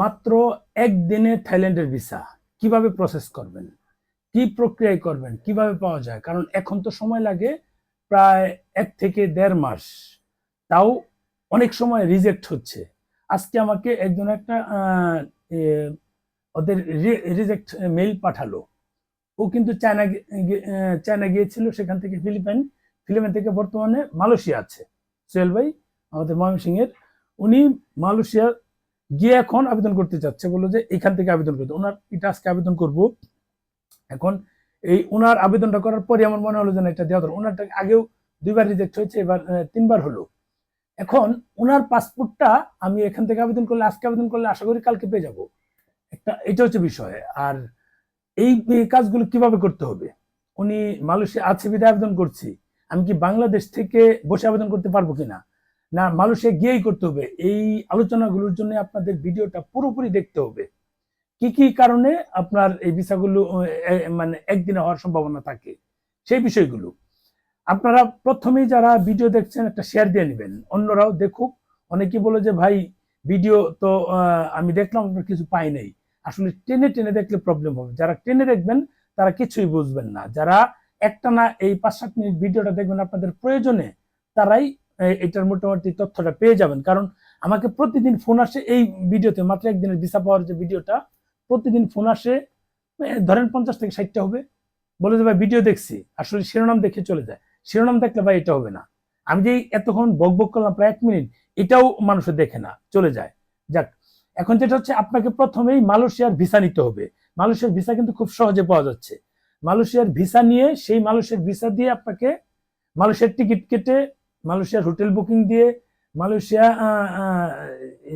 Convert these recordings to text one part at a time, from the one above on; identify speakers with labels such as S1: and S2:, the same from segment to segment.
S1: মাত্র একদিনে থাইল্যান্ডের ভিসা। কীভাবে প্রসেস করবেন? কি প্রক্রিয়ায় করবেন? কীভাবে পাওয়া যায়? কারণ এখন তো সময় লাগে প্রায় এক থেকে দেড় মাস। তাও অনেক সময় রিজেক্ট হচ্ছে। আজকে আমাকে একজন একটা ওদের রিজেক্ট মেইল পাঠালো। ও কিন্তু চায়না চায়না গিয়েছিল সেখান থেকে ফিলিপাইন ফিলিপাইন থেকে বর্তমানে মালয়েশিয়া আছে। সোহেল ভাই, আমাদের ময়মনসিংহের। উনি মালয়েশিয়া গিয়ে এখন আবেদন করতে চাচ্ছে, বলল যে এখান থেকে আবেদন করতে। ওনার এটা আজকে আবেদন করব। এখন এই ওনার আবেদনটা করার পরে আমার মনে হলো যে না এটা দেওয়া দরকার। ওনারটা আগেও দুইবার রিজেক্ট হয়েছে, এবার তিনবার হলো। এখন ওনার পাসপোর্টটা আমি এখান থেকে আবেদন করলে, আজকে আবেদন করলে আশা করি কালকে পেয়ে যাব। একটা, এটা হচ্ছে বিষয়। আর এই কাজগুলো কীভাবে করতে হবে? উনি মালয়েশিয়া আছে বিধে আবেদন করছি। আমি কি বাংলাদেশ থেকে বসে আবেদন করতে পারব কিনা? না মানুষে গিয়েই করতে হবে। এই আলোচনাগুলোর জন্য আপনাদের ভিডিওটা পুরোপুরি দেখতে হবে। কি কি কারণে আপনার এই ভিসাগুলো মানে একদিনে হওয়ার সম্ভাবনা থাকে? সেই বিষয়গুলো। আপনারা প্রথমেই যারা ভিডিও দেখছেন, একটা শেয়ার দিয়ে নেবেন। অন্যরাও দেখুক। অনেকে বলে যে, ভাই, ভিডিও তো আমি দেখলাম, আপনার কিছু পাই নাই। আসলে টেনে টেনে দেখলে প্রবলেম হবে। যারা টেনে দেখবেন, তারা কিছুই বুঝবেন না। যারা একটা না, এই পাঁচ সাত মিনিট ভিডিওটা দেখবেন আপনাদের প্রয়োজনে, তারাই এটার মোটামুটি তথ্যটা পেয়ে যাবেন। কারণ আমাকে প্রতিদিন ফোন আসে এই ভিডিওতে, মাত্র একদিনের ভিসা পাওয়ার যে ভিডিওটা, প্রতিদিন ফোন আসে ধরেন পঞ্চাশ থেকে ষাটটা হবে। বলে যে, ভাই ভিডিও দেখছি। আসলে শিরোনাম দেখে চলে যায়। শিরোনাম দেখলে, ভাই, এটা হবে না। আমি যে এতক্ষণ বক বক করলাম, প্রায় এক মিনিট, এটাও মানুষের দেখে না, চলে যায়। যাক, এখন যেটা হচ্ছে, আপনাকে প্রথমেই মালয়েশিয়ার ভিসা নিতে হবে। মালয়েশিয়ার ভিসা কিন্তু খুব সহজে পাওয়া যাচ্ছে। মালয়েশিয়ার ভিসা নিয়ে, সেই মালয়েশিয়ার ভিসা দিয়ে আপনাকে মালয়েশিয়ার টিকিট কেটে মালয়েশিয়ার হোটেল বুকিং দিয়ে মালয়েশিয়া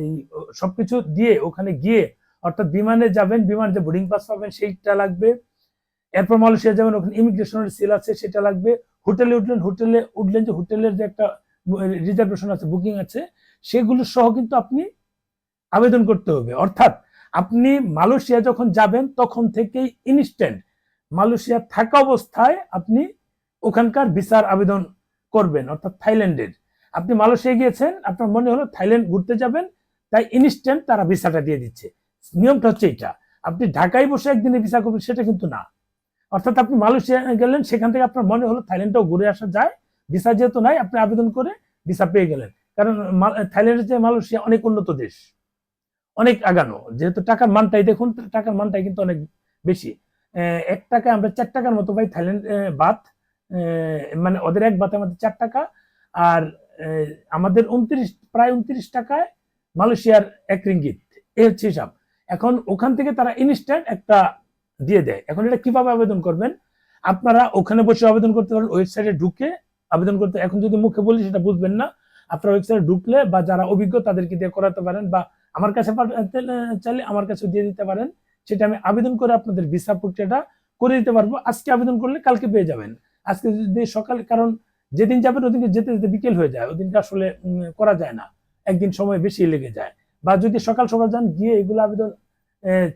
S1: এই সবকিছু দিয়ে ওখানে গিয়ে অর্থাৎ বিমানে যাবেন, বিমান যে বোর্ডিং পাস পাবেন সেইটা লাগবে। এরপর মালয়েশিয়া যাবেন, ওখানে ইমিগ্রেশনের সিল আছে, সেটা লাগবে। হোটেলে উঠলেন হোটেলে উঠলেন যে হোটেলের যে একটা রিজার্ভেশন আছে বুকিং আছে, সেগুলো সহ কিন্তু আপনি আবেদন করতে হবে। অর্থাৎ আপনি মালয়েশিয়া যখন যাবেন, তখন থেকেই ইনস্ট্যান্ট মালয়েশিয়া থাকা অবস্থায় আপনি ওখানকার ভিসার আবেদন করবেন অর্থাৎ থাইল্যান্ডের। আপনি মালয়েশিয়া গিয়েছেন আপনার মনে হলো থাইল্যান্ড ঘুরতে যাবেন তাই ইনস্ট্যান্ট তারা ভিসাটা দিয়ে দিচ্ছে। নিয়মটা হচ্ছে এটা আপনি ঢাকায় বসে একদিনে ভিসা করবেন সেটা কিন্তু না। অর্থাৎ আপনি মালয়েশিয়া গেলেন সেখান থেকে আপনার মনে হলো থাইল্যান্ডটাও ঘুরে আসা যায় ভিসা যেহেতু নাই আপনি আবেদন করে ভিসা পেয়ে গেলেন। কারণ থাইল্যান্ডের চেয়ে মালয়েশিয়া অনেক উন্নত দেশ অনেক আগানো। যেহেতু টাকার মানটাই দেখুন টাকার মানটাই কিন্তু অনেক বেশি। এক টাকায় আমরা চার টাকার মতো পাই থাইল্যান্ড আহ, মানে ওদের এক বাতে আমাদের চার টাকা আর আমাদের উনত্রিশ, প্রায় উনত্রিশ টাকায় মালয়েশিয়ার এক রিঙ্গিত। এই হচ্ছে হিসাব। এখন ওখান থেকে তারা ইনস্ট্যান্ট একটা দিয়ে দেয়। এখন এটা কীভাবে আবেদন করবেন? আপনারা ওখানে বসে আবেদন করতে পারেন ওয়েবসাইটে ঢুকে আবেদন করতে, এখন যদি মুখে বলি সেটা বুঝবেন না। আপনারা ওয়েবসাইটে ঢুকলে বা যারা অভিজ্ঞ তাদেরকে দিয়ে করাতে পারেন বা আমার কাছে চাইলে আমার কাছে দিয়ে দিতে পারেন। সেটা আমি আবেদন করে আপনাদের ভিসা প্রক্রিয়াটা করে দিতে পারব। আজকে আবেদন করলে কালকে পেয়ে যাবেন। আজকে যদি সকালে, কারণ যেদিন যাবেন ওদিনকে যেতে যেতে বিকেল হয়ে যায়, ওদিনকে আসলে করা যায় না। একদিন সময় বেশি লেগে যায়। বা যদি সকাল সকাল যান, গিয়ে এগুলো আবেদন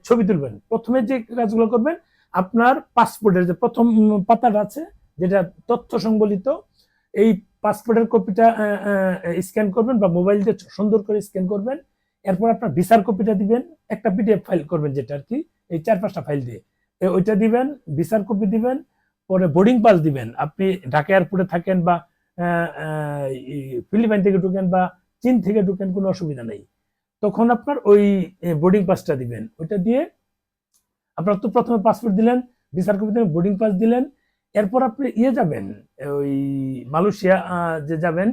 S1: ছবি তুলবেন। প্রথমে যে কাজগুলো করবেন, আপনার পাসপোর্টের যে প্রথম পাতাটা আছে, যেটা তথ্য সংবলিত, এই পাসপোর্টের কপিটা স্ক্যান করবেন বা মোবাইল দিয়ে সুন্দর করে স্ক্যান করবেন। এরপর আপনার ভিসার কপিটা দিবেন, একটা পিডিএফ ফাইল করবেন যেটা আর কি, এই চার, পাঁচটা ফাইল দিয়ে। ওইটা দিবেন ভিসার কপি দিবেন পরে বোর্ডিং পাস দিবেন। আপনি ঢাকা এয়ারপোর্টে থাকেন বা ফিলিপাইন থেকে ঢুকেন বা চীন থেকে ঢুকেন, কোনো অসুবিধা নেই। তখন আপনার ওই বোর্ডিং পাসটা দিবেন। ওইটা দিয়ে আপনার তো প্রথমে পাসপোর্ট দিলেন ভিসার কপি বোর্ডিং পাস দিলেন। এরপর আপনি ইয়ে যাবেন, ওই মালয়েশিয়া যে যাবেন,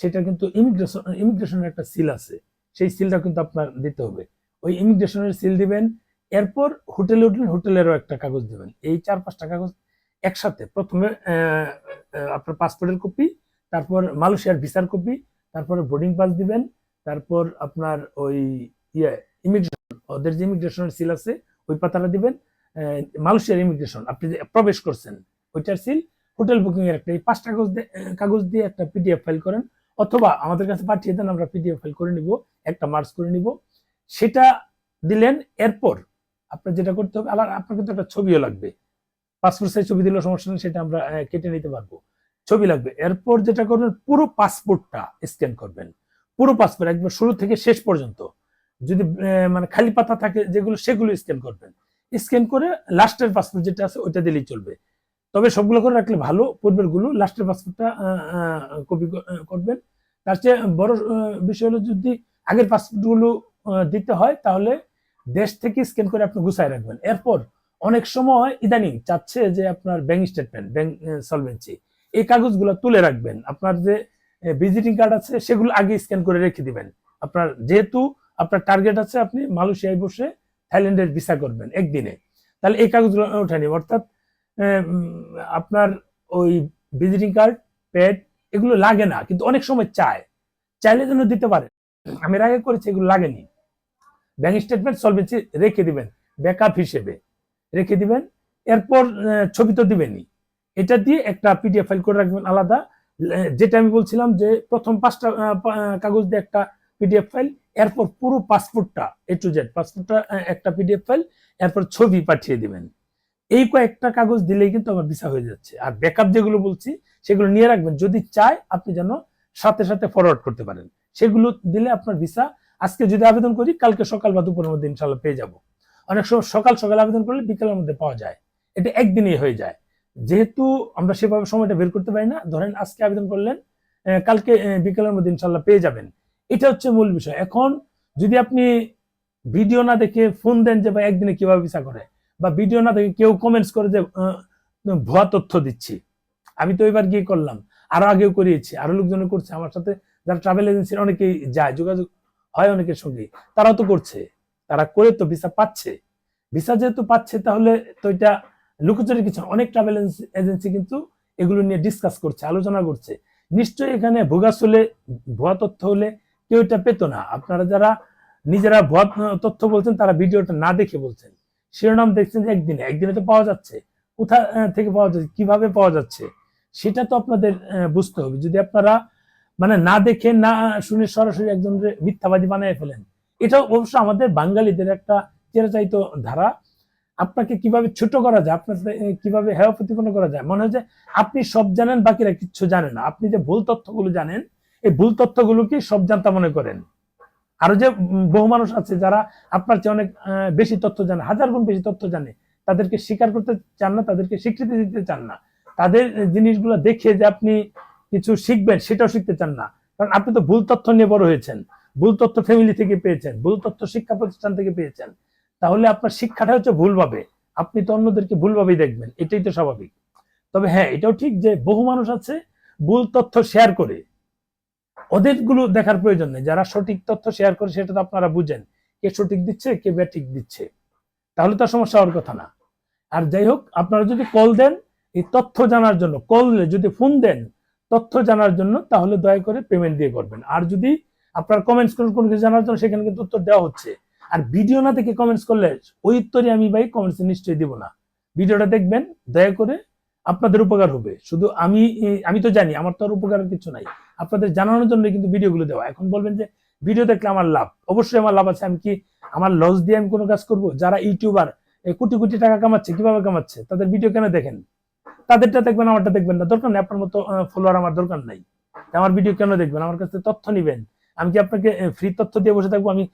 S1: সেটা কিন্তু ইমিগ্রেশন ইমিগ্রেশনের একটা সিল আছে। সেই সিলটা কিন্তু আপনার দিতে হবে। ওই ইমিগ্রেশনের সিল দিবেন। এরপর হোটেলে উঠলেন হোটেলেরও একটা কাগজ দিবেন। এই চার পাঁচটা কাগজ একসাথে। প্রথমে আপনার পাসপোর্টের কপি তারপর মালয়েশিয়ার ভিসার কপি তারপরে বোর্ডিং পাস দিবেন, তারপর আপনার ওই ইয়ে ইমিগ্রেশন ওদের যে ইমিগ্রেশনের সিল আছে, ওই পাতাটা দিবেন মালয়েশিয়ার ইমিগ্রেশন আপনি প্রবেশ করছেন, ওইটার সিল হোটেল বুকিং এর একটা, এই পাঁচটা কাগজ কাগজ দিয়ে একটা পিডিএফ ফাইল করেন, অথবা আমাদের কাছে পাঠিয়ে দেন, আমরা পিডিএফ ফাইল করে নিব, একটা মার্চ করে নিব। সেটা দিলেন, এরপর আপনার যেটা করতে হবে, আবার আপনার কিন্তু একটা ছবিও লাগবে। পাসপোর্ট সাইজ ছবি দিলেও সমস্যা নেই, সেটা আমরা কেটে নিতে পারব। ছবি লাগবে। এরপর যেটা করবেন, পুরো পাসপোর্টটা স্ক্যান করবেন। পুরো পাসপোর্ট একবার শুরু থেকে শেষ পর্যন্ত। যদি মানে খালি পাতা থাকে, যেগুলো, সেগুলো স্ক্যান করবেন। স্ক্যান করে লাস্টের পাসপোর্ট যেটা আছে, ওইটা দিলেই চলবে। তবে সবগুলো করে রাখলে ভালো পূর্বেরগুলো লাস্টের পাসপোর্টটা কপি করবেন। তার চেয়ে বড় বিষয় হলো যদি আগের পাসপোর্টগুলো দিতে হয়, তাহলে দেশ থেকে স্ক্যান করে আপনি গুছায় রাখবেন। এরপর অনেক সময় ইদানিং চাচ্ছে যে আপনার ব্যাংক স্টেটমেন্ট ব্যাংক সলভেন্সি এই কাগজগুলো তুলে রাখবেন। আপনার যে ভিজিটিং কার্ড আছে, সেগুলো আগে স্ক্যান করে রেখে দিবেন। আপনার যেহেতু আপনার টার্গেট আছে, আপনি মালয়েশিয়ায় বসে থাইল্যান্ডের ভিসা করবেন একদিনে। তাহলে এই কাগজগুলো উঠে নিন অর্থাৎ আপনার ওই ভিজিটিং কার্ড প্যাড এগুলো লাগে না, কিন্তু অনেক সময় চায়। চাইলে যেন দিতে পারে। আমি আগে করেছি, এগুলো লাগেনি ব্যাংক স্টেটমেন্ট সলভেন্সি রেখে দিবেন। ব্যাকআপ হিসেবে। রেখে দিবেন। এরপর ছবি তো দিবেনই। এটা দিয়ে একটা পিডিএফ ফাইল করে রাখবেন আলাদা। যেটা আমি বলছিলাম যে প্রথম পাঁচটা কাগজ দিয়ে একটা পিডিএফ ফাইল এরপর পুরো পাসপোর্টটা এ টু জেড পাসপোর্টটা একটা পিডিএফ ফাইল এরপর ছবি পাঠিয়ে দিবেন। এই কয়েকটা কাগজ দিলেই কিন্তু আমার ভিসা হয়ে যাচ্ছে। আর ব্যাকআপ যেগুলো বলছি, সেগুলো নিয়ে রাখবেন। যদি চায়, আপনি যেন সাথে সাথে ফরওয়ার্ড করতে পারেন। সেগুলো দিলে আপনার ভিসা, আজকে যদি আবেদন করি, কালকে সকাল বা দুপুরের মধ্যে ইনশাল্লাহ পেয়ে যাব। অনেক সময় সকাল সকাল আবেদন করলে বিকালের মধ্যে পাওয়া যায়। এটা একদিনেই হয়ে যায়। যেহেতু আমরা সেভাবে সময়টা বের করতে পারি না, ধরেন আজকে আবেদন করলেন কালকে বিকালের মধ্যে ইনশাল্লাহ পেয়ে যাবেন। এটা হচ্ছে মূল বিষয়। এখন যদি আপনি ভিডিও না দেখে ফোন দেন যে, ভাই, একদিনে কীভাবে ভিসা করে? বা ভিডিও না দেখে কেউ কমেন্টস করে যে ভুয়া তথ্য দিচ্ছি। আমি তো এবার গিয়ে করলাম। আরও আগেও করিয়েছি। আরও লোকজনে করছে। আমার সাথে যারা ট্রাভেল এজেন্সির অনেকেই যায়, যোগাযোগ হয় অনেকের সঙ্গে। তারাও তো করছে। তারা করে তো ভিসা পাচ্ছে। ভিসা যেহেতু পাচ্ছে, তাহলে তো এটা লুকোচুরি কিছু অনেক ট্রাভেল এজেন্সি কিন্তু এগুলো নিয়ে ডিসকাস করছে, আলোচনা করছে। নিশ্চয়ই এখানে ভোগাস হলে, ভুয়া তথ্য হলে কেউ এটা পেতো না। আপনারা যারা নিজেরা ভুয়া তথ্য বলছেন, তারা ভিডিওটা না দেখে বলছেন। শিরোনাম দেখছেন যে একদিনে একদিনে তো পাওয়া যাচ্ছে। কোথা থেকে পাওয়া যাচ্ছে, কীভাবে পাওয়া যাচ্ছে, সেটা তো আপনাদের বুঝতে হবে। যদি আপনারা মানে না দেখে, না শুনে সরাসরি একজন মিথ্যাবাদী বানিয়ে ফেলেন এটা অবশ্য আমাদের বাঙালিদের একটা চিরাচারিত ধারা। আপনাকে কীভাবে ছোট করা যায়, আপনার কীভাবে হেয় প্রতিপন্ন করা যায়? মনে হয় যে আপনি সব জানেন, বাকিরা কিচ্ছু জানে না। আপনি যে ভুল তথ্যগুলো জানেন, এই ভুল তথ্যগুলোকে সব জানতা মনে করেন। আরও যে বহু মানুষ আছে যারা আপনার চেয়ে অনেক বেশি তথ্য জানে, হাজার গুণ বেশি তথ্য জানে, তাদেরকে স্বীকার করতে চান না, তাদেরকে স্বীকৃতি দিতে চান না। তাদের জিনিসগুলো দেখে যে আপনি কিছু শিখবেন, সেটাও শিখতে চান না। কারণ আপনি তো ভুল তথ্য নিয়ে বড় হয়েছেন। ভুল তথ্য ফ্যামিলি থেকে পেয়েছেন, ভুল তথ্য শিক্ষা প্রতিষ্ঠান থেকে পেয়েছেন, তাহলে আপনার শিক্ষাটা হচ্ছে ভুলভাবে। আপনি তো অন্যদেরকে ভুলভাবেই দেখবেন, এটাই তো স্বাভাবিক। তবে হ্যাঁ এটাও ঠিক যে বহু মানুষ আছে ভুল তথ্য শেয়ার করে। ওদেরগুলো দেখার প্রয়োজন নেই, যারা সঠিক তথ্য শেয়ার করে সেটা তো আপনারা বুঝেন। কে সঠিক দিচ্ছে, কে ব্যাঠিক দিচ্ছে। তাহলে তো সমস্যা হওয়ার কথা না। আর যাই হোক, আপনারা যদি কল দেন, এই তথ্য জানার জন্য কল যদি ফোন দেন, তথ্য জানার জন্য, তাহলে দয়া করে পেমেন্ট দিয়ে করবেন। আর যদি আপনার কমেন্টস করেন কোনো কিছু জানার জন্য সেখানে কিন্তু উত্তর দেওয়া হচ্ছে। আর ভিডিও না দেখে কমেন্টস করলে ওই উত্তরই আমি ভাই কমেন্টস নিশ্চয়ই দিব না। ভিডিওটা দেখবেন, দয়া করে আপনাদের উপকার হবে। শুধু আমি আমি তো জানি, আমার তো আর উপকারের কিছু নাই। আপনাদের জানানোর জন্য কিন্তু ভিডিওগুলো দেওয়া। এখন বলবেন যে ভিডিও দেখলে আমার লাভ। অবশ্যই আমার লাভ আছে। আমি কি আমার লস দিয়ে আমি কোনো কাজ করব? যারা ইউটিউবার কোটি কোটি টাকা কামাচ্ছে, কীভাবে কামাচ্ছে? তাদের ভিডিও কেন দেখেন? তাদেরটা দেখবেন, আমারটা দেখবেন না। দরকার নেই, আপনার মতো ফলোয়ার আমার দরকার নাই। আমার ভিডিও কেন দেখবেন? আমার কাছে তথ্য নিবেন। আমি কি আপনাকে ফ্রি তথ্য দিয়ে বসে থাকব? আমি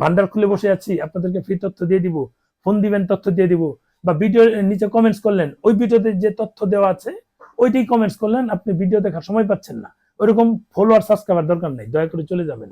S1: ভান্ডার খুলে বসে আছি, আপনাদেরকে ফ্রি তথ্য দিয়ে দিব ফোন দিবেন, তথ্য দিয়ে দিব, বা ভিডিও নিচে কমেন্টস করলেন, ওই ভিডিওতে যে তথ্য দেওয়া আছে, ওইটাই কমেন্টস করলেন, আপনি ভিডিও দেখার সময় পাচ্ছেন না। ওইরকম ফলোয়ার সাবস্ক্রাইবার দরকার নেই, দয়া করে চলে যাবেন।